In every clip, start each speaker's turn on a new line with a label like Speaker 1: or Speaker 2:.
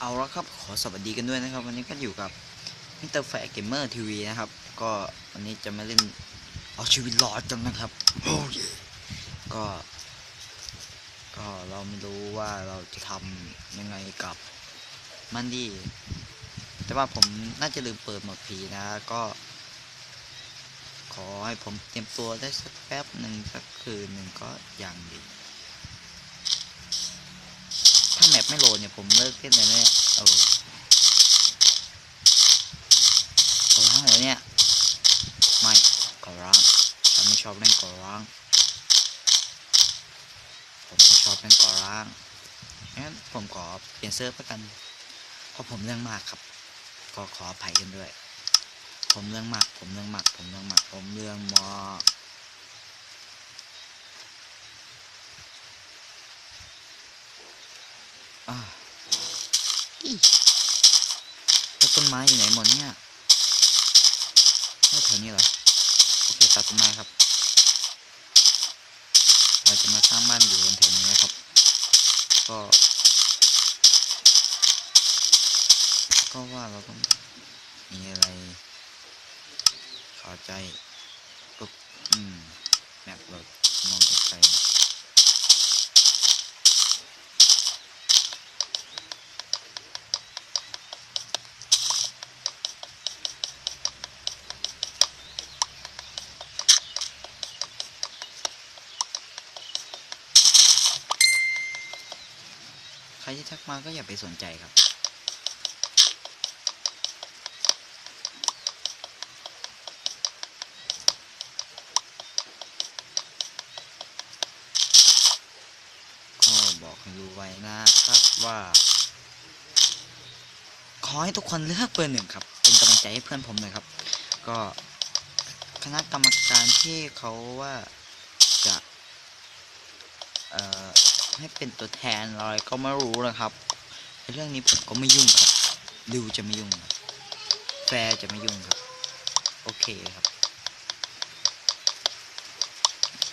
Speaker 1: เอาละครับขอสวัสดีกันด้วยนะครับ วันนี้ก็อยู่กับมิสเตอร์แฟร์เกมเมอร์ทีวีนะครับ ก็วันนี้จะมาเล่นเอาชีวิตรอดกันนะครับโอ้ยก็ ก็เราไม่รู้ว่าเราจะทำยังไงกับมันดี แต่ว่าผมน่าจะลืมเปิดโหมดผีนะ ก็ ขอให้ผมเตรียมตัวได้สักแป๊บหนึ่งสักคืนหนึ่งก็อย่างดี ถ้าแมปไม่โหลดเนี่ยผมเลิกเล่นเลยเนี่ยเออกอร้างเหรอเนี่ยไม่กอร้างฉันไม่ชอบเล่นกอร้างผมชอบเล่นกอร้างงั้นผมขอเปลี่ยนเซิร์ฟแล้วกันเพราะผมเรื่องมากครับ ก็ขออภัยกันด้วย ผมเรื่องมาก ผมเรื่องมาก ผมเรื่องมาก ผมเรื่องมากอ่าอี แล้วต้นไม้อยู่ไหนหมดเนี่ยไม่แถวนี้เหรอ โอเคตัดต้นไม้ครับ เราจะมาสร้างบ้านอยู่บนแถวนี้นะครับ ก็ ก็ว่าเราต้องมีอะไรข้าใจ รที่ทักมาก็อย่าไปสนใจครับ ก็บอกให้รู้ไว้นะครับว่า ขอให้ทุกคนเลือกเบอร์หนึ่งครับ เป็นกำลังใจให้เพื่อนผมหน่อยครับ ก็คณะกรรมการที่เขาว่าจะ เอ่อ ให้เป็นตัวแทนอะไรก็ไม่รู้นะครับ เรื่องนี้ผมก็ไม่ยุ่งครับ ดิวจะไม่ยุ่ง แฟร์จะไม่ยุ่งครับ โอเคครับ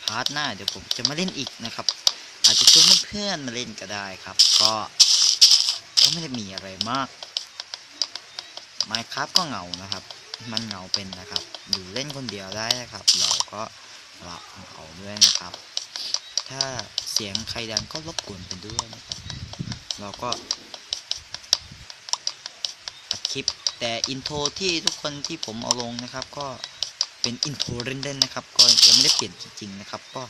Speaker 1: พาร์ทหน้าเดี๋ยวผมจะมาเล่นอีกนะครับ อาจจะชวนเพื่อนมาเล่นก็ได้ครับ ก็ ก็ไม่ได้มีอะไรมากไมครับก็เหงานะครับ มันเหงาเป็นนะครับ อยู่เล่นคนเดียวได้นะครับ เราก็รับเอาด้วยนะครับ ถ้าเสียงใครดังก็รบกวนเป็นด้วยนะครับ เราก็อัดคลิปแต่อินโทรที่ทุกคนที่ผมเอาลงนะครับ ก็เป็นอินโทรเล่นๆนะครับ ก็ยังไม่ได้เปลี่ยนจริงๆนะครับ ก็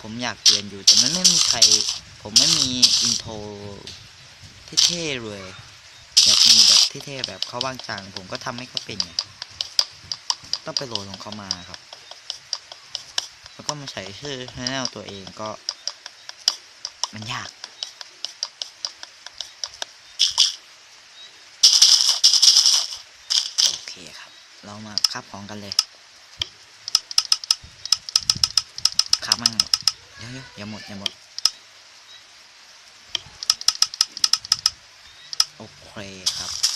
Speaker 1: ผมอยากเปลี่ยนอยู่แต่มันไม่มีใคร ผมไม่มีอินโทรเท่ๆเลยอยากมีแบบเท่ๆแบบเขาว่างจังผมก็ทำให้เขาเป็นไงต้องไปโหลดของเขามาครับ แล้วก็มาใส่ชื่อชแนลตัวเองก็ มันยากโอเคครับ เรามาคับของกันเลยคับมันหมดเดี๋ยวๆอย่าหมดอย่าหมดโอเคครับ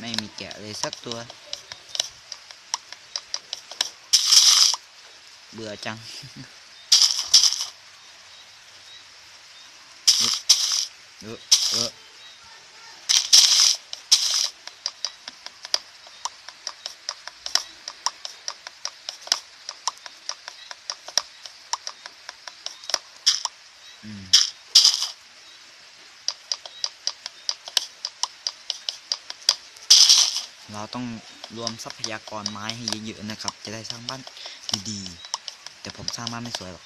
Speaker 1: ไม่มีแกะเลยสักตัว เราต้องรวมทรัพยากรไม้ให้เยอะๆนะครับ จะได้สร้างบ้านดีๆแต่ผมสร้างบ้านไม่สวยหรอก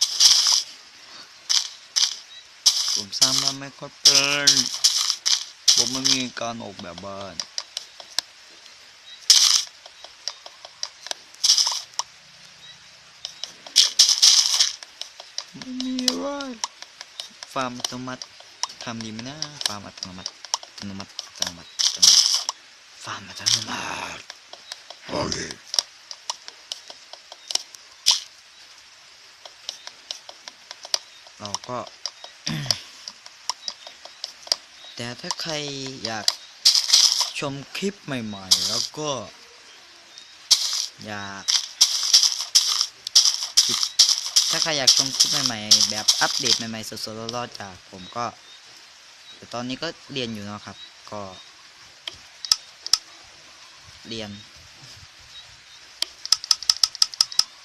Speaker 1: ผมสร้างบ้านไม่ค่อยเป็นผมไม่มีการออกแบบบ้านไม่มีอะไรฟาร์มอัตโนมัติทำดีไหมนะฟาร์มอัตโนมัติอัตโนมัติอัตโนมัติ อัตโนมัติฟาร์มอัตโนมัติโอเคเราก็ แต่ถ้าใครอยากชมคลิปใหม่ๆ แล้วก็ อยากติดถ้าใครอยากชมคลิปใหม่ๆ แบบอัปเดตใหม่ๆ สดๆร้อนๆจากผมก็ แต่ตอนนี้ก็เรียนอยู่เนาะครับ ก็ เรียน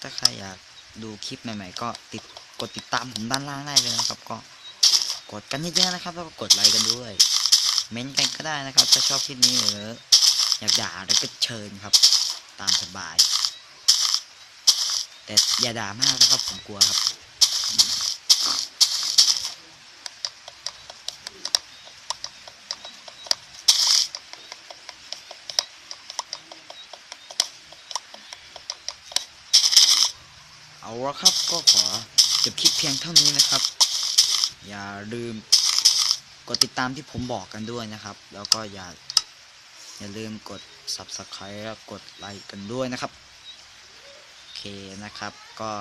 Speaker 1: ถ้าใครอยากดูคลิปใหม่ ๆ ก็ติดกดติดตามผมด้านล่างได้เลยนะครับ ก็กดกันเยอะๆนะครับ แล้วก็กดไลค์กันด้วย เม้นต์กันก็ได้นะครับ ถ้าชอบคลิปนี้หรืออยากด่าอะไรก็เชิญครับ ตามสบาย แต่อย่าด่ามากนะครับผมกลัวครับ เอาละครับก็ขอจบคลิปเพียงเท่านี้นะครับ อย่าลืมกดติดตามที่ผมบอกกันด้วยนะครับ แล้วก็อย่าอย่าลืมกด subscribe แล้วกดไลค์กันด้วยนะครับโอเคนะครับก็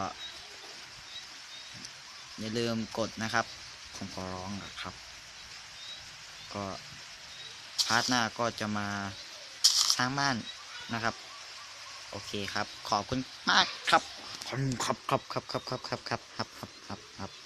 Speaker 1: อย่าลืมกดนะครับผมขอร้องนะครับ ก็พาร์ทหน้าก็จะมาสร้างบ้านนะครับ โอเคครับ ขอบคุณมากครับ ขอบคุณครับครับครับครับครับครับครับครับครับครับ